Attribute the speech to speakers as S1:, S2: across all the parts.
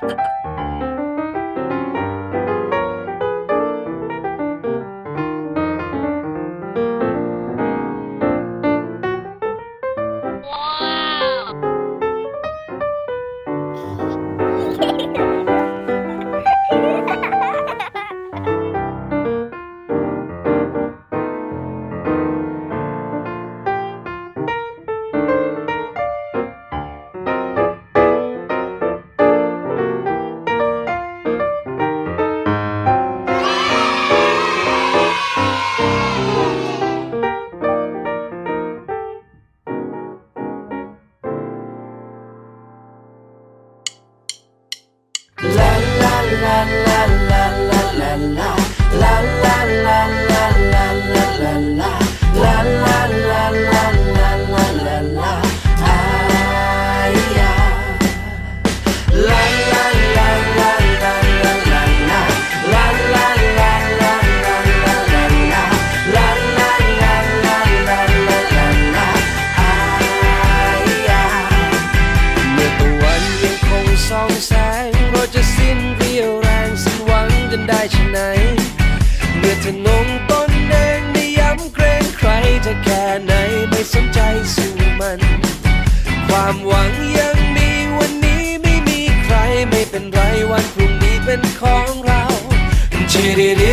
S1: Thank you. la la กันได้ชะไหน เมื่อเธอนงต้นแดงได้ย้ำเกรงใครจะแค่ไหนไม่สนใจสู้มัน ความหวังยังมีวันนี้ไม่มีใครไม่เป็นไรวันพรุ่งนี้เป็นของเราจิริริ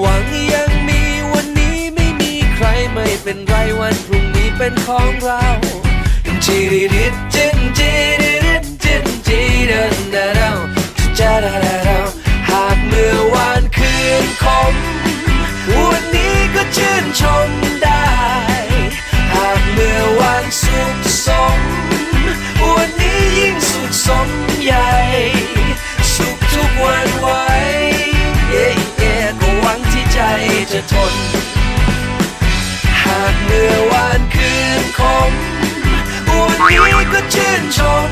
S1: หวังยังมีวันนี้ไม่มีใครไม่เป็นไรวันพรุ่งนี้เป็นของเราจีริริจินจีริริจินจีดันดาดาจาดาดาดาหากเมื่อวานคืนคมวันนี้ก็ชื่นชม ทน หากเมื่อวานคืนคมวันนี้ก็ชื่นชม